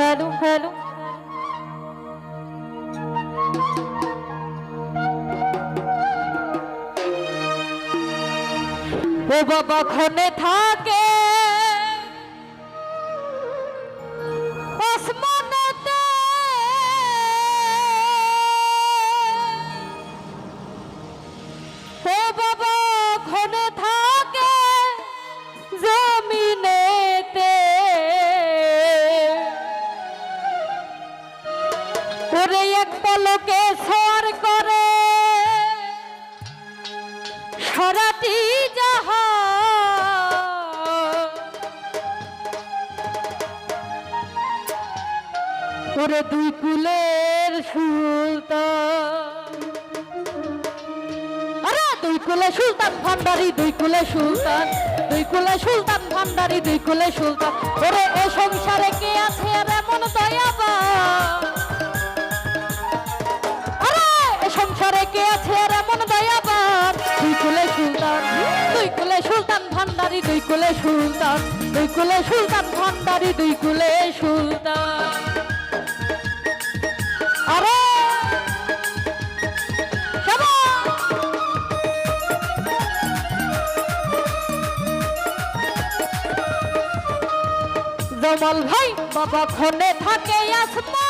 Hello hello ও বাবা খনে থাকে সারাটি যাহা। ওরে দুই কুলের সুলতান। আরে দুই কুলে সুলতান ভান্ডারি, দুই কুলে সুলতান, দুই কুলে সুলতান ভান্ডারি, দুই কুলে সুলতান। ওরে এ সংসারে কে আছে আর এমন দয়াবা আরে এ সংসারে কে আছে ভান্ডারি, দুই কুলে সুলতান। দুই কুলে সুলতান, ভান্ডারি, দুই কুলে সুলতান! জমল ভাই, বাবা খনে থাকে আসমানেতে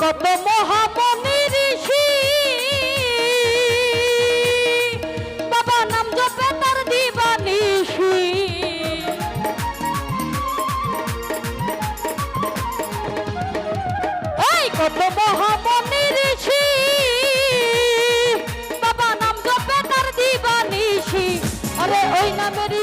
কত মহামনি ঋষি। বাবা নাম জপে তার দিবানিষি। এই কত মহামনি ঋষি। বাবা নাম জপে তার দিবানিষি। আরে ওই নামেরই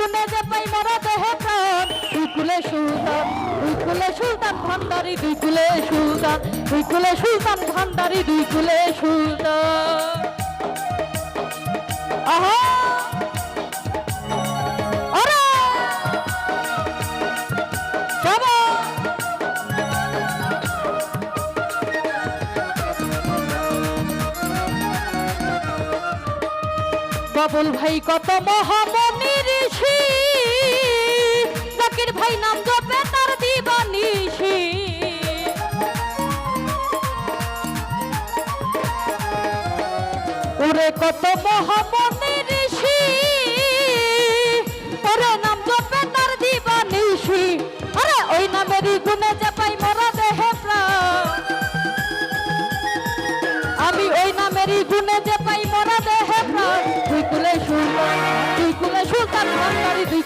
গুনে যে পাই মরা দেহে প্রাণ। দুই কুলে সুলতান, দুই কুলে সুলতান ভান্ডারি, দুই কুলে সুলতান, দুই কুলে সুলতান ভান্ডারি, দুই কুলে সুলতান। আহা! বাবুল ভাই কত মহামনি ঋষি? জাকির ভাই নাম জপে তার দিবানিষি ওরে কত মহামনি ঋষি? ওরে নাম জপে তার দিবানিষি আরে ওই নামেরই গুণে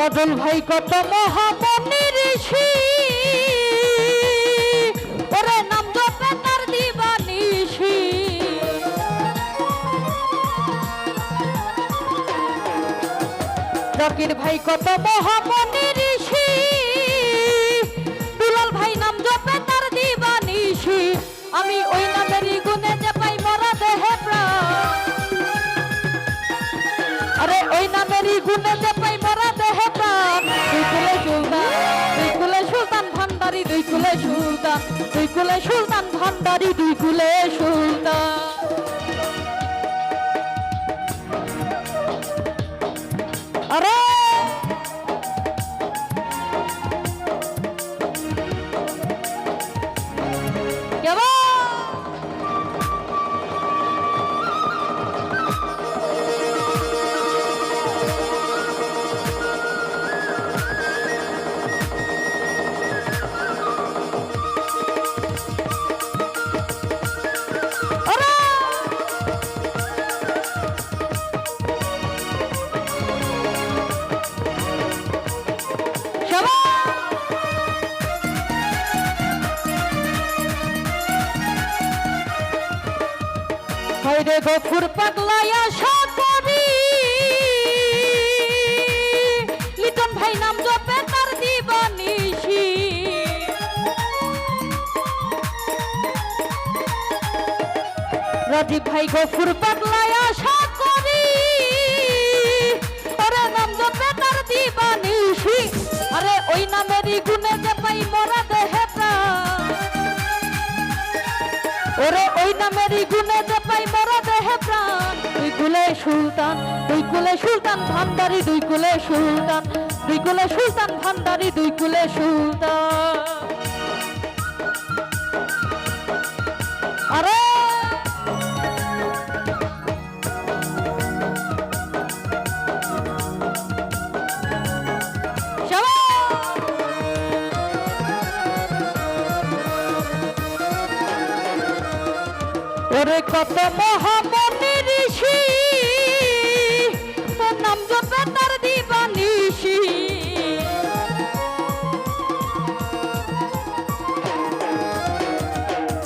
কাজল ভাই কত মহামনি ঋষি। ওরে নাম জপে তার দিবানিষি জাকির ভাই কত মহামনি ঋষি। দুলাল ভাই নাম জপে তার দিবানিষি আমি ওই নামেরই কুলে সুলতান ভান্ডারি দুই কুলে সুলতান। আরে হায়রে গফুর পাগলাই আশা করি লিটন ভাই নাম জপে তার দিবানিশি। রাজীব ভাই গফুর পাগলাই আশা করি ওরে নাম জপে তার দিবানিশি। আরে ওই নামেরই গুণে যে পাই মরা দেহে ওরে ওই নামেরই গুণে যে পাই মরা সুলতান, দুই কুলে সুলতান, ভান্ডারি, দুই কুলে সুলতান, দুই কুলে সুলতান, ভান্ডারি, দুই কুলে সুলতান আরে! ওরে কত মহামনি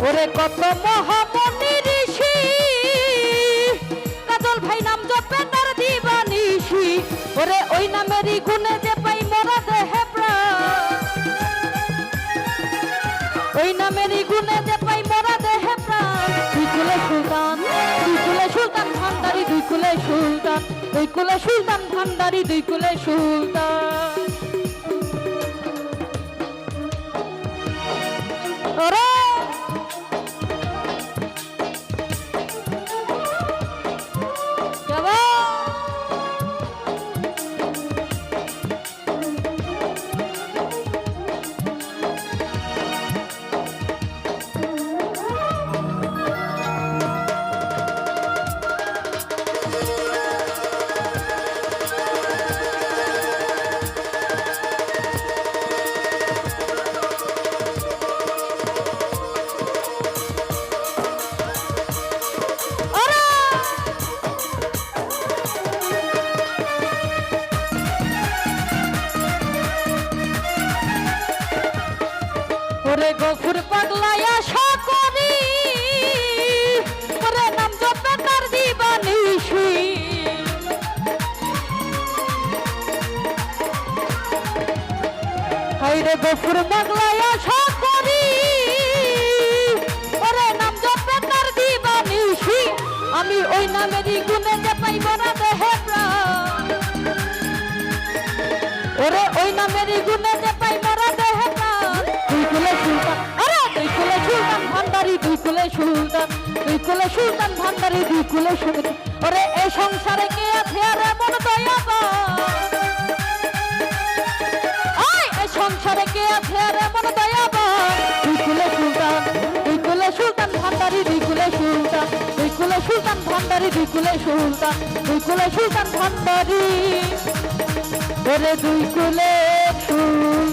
ওরে কত মহামনি ঋষি। কাজল ভাই নাম জপে তার দিবানিশি ওরে ওই নামেরই গুণে যে পাই মরা দেহে প্রাণ। ওই নামেরই গুণে যে পাই মরা দেহে প্রাণ। দুই কুলে সুলতান, দুই কুলে সুলতান ভান্ডারি, দুই কুলে সুলতান, দুই কুলে সুলতান ভান্ডারি, দুই কুলে সুলতান। ওরে গফুর পাগলাই আশা করি ওরে নাম জপে তার দিবানিশি হাইরে গফুর পাগলাই আশা করি ওরে নাম জপে তার দিবানিশি আমি ওই নামেরই গুণে যে পাইব না দেহে প্রাণ। ওরে ওই নামেরই গুণে কুলে সুলতান দুই কুলে সুলতান ভান্ডারি দুই কুলে সুলতান ওরে এই সংসারে কে আছে আর এমন এই সংসারে কে আছে আর এমন দুই কুলে সুলতান দুই কুলে সুলতান ভান্ডারি দুই কুলে সুলতান দুই কুলে সুলতান ভান্ডারি দুই কুলে সুলতান দুই কুলে সুলতান ভান্ডারি। ওরে দুই কুলে সুলতান